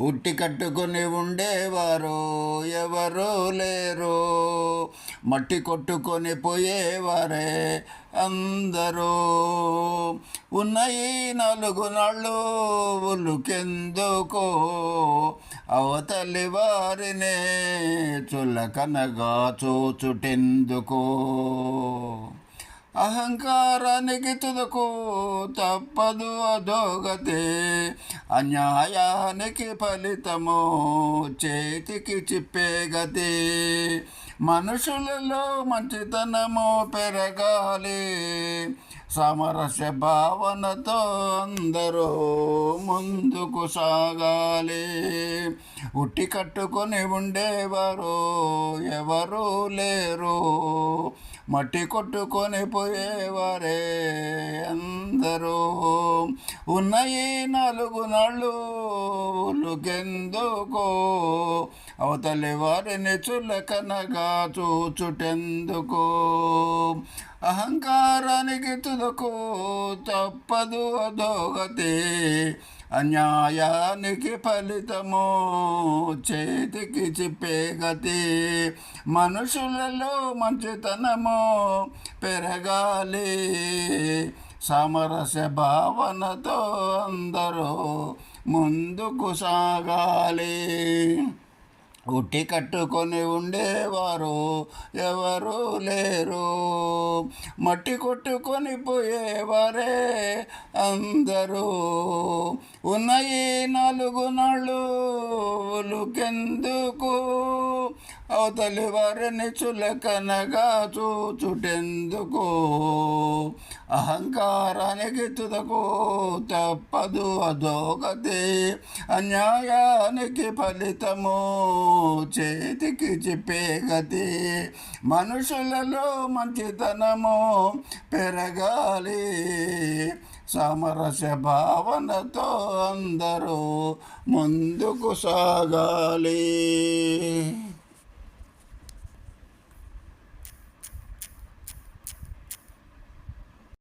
ఉట్టి కట్టుకుని ఉండేవారో ఎవరు లేరో. మట్టి కొట్టుకొని పోయేవారే అందరూ. ఉన్నాయి ఈ నాలుగు నాళ్ళు ఉలుకెందుకో? అవతలి వారినే చులకనగా చూచుటెందుకో? అహంకారానికి తుదకు తప్పదు అధోగతే. అన్యాయానికి ఫలితము చేతికి చిప్పే గతి. మనుషులలో మంచితనము పెరగాలి. సమరస భావనతో అందరూ ముందుకు సాగాలి. ఉట్టి కట్టుకొని ఉండేవారు ఎవరు లేరు. మట్టి కొట్టుకొని పోయేవారే అందరూ. ఉన్నాయి నాలుగు నాళ్ళు అవతలి వారిని చులకనగా చూచుటెందుకో? అహంకారానికి తుదకు తప్పదు అధోగతి. అన్యాయానికి ఫలితము చేతికి చిప్పే గతి. మనుషులలో మంచితనము పెరగాలి. సామరస్య భావనతో అందరూ ముందుకు సాగాలి. గుట్టి కట్టుకొని ఉండేవారు ఎవరు లేరు. మట్టి కొట్టుకొని పోయేవారే అందరూ. ఉన్నాయి నాలుగు నాళ్ళు ఉలుకెందుకు అవతలి వారిని చులకనగా చూచుటెందుకు? అహంకారానికి తుదకు తప్పదు అధోగతి అన్యాయానికి ఫలితము. చేతికి చెప్పే గతి మనుషులలో మంచితనము పెరగాలి. సమరస భావనతో అందరూ ముందుకు సాగాలి.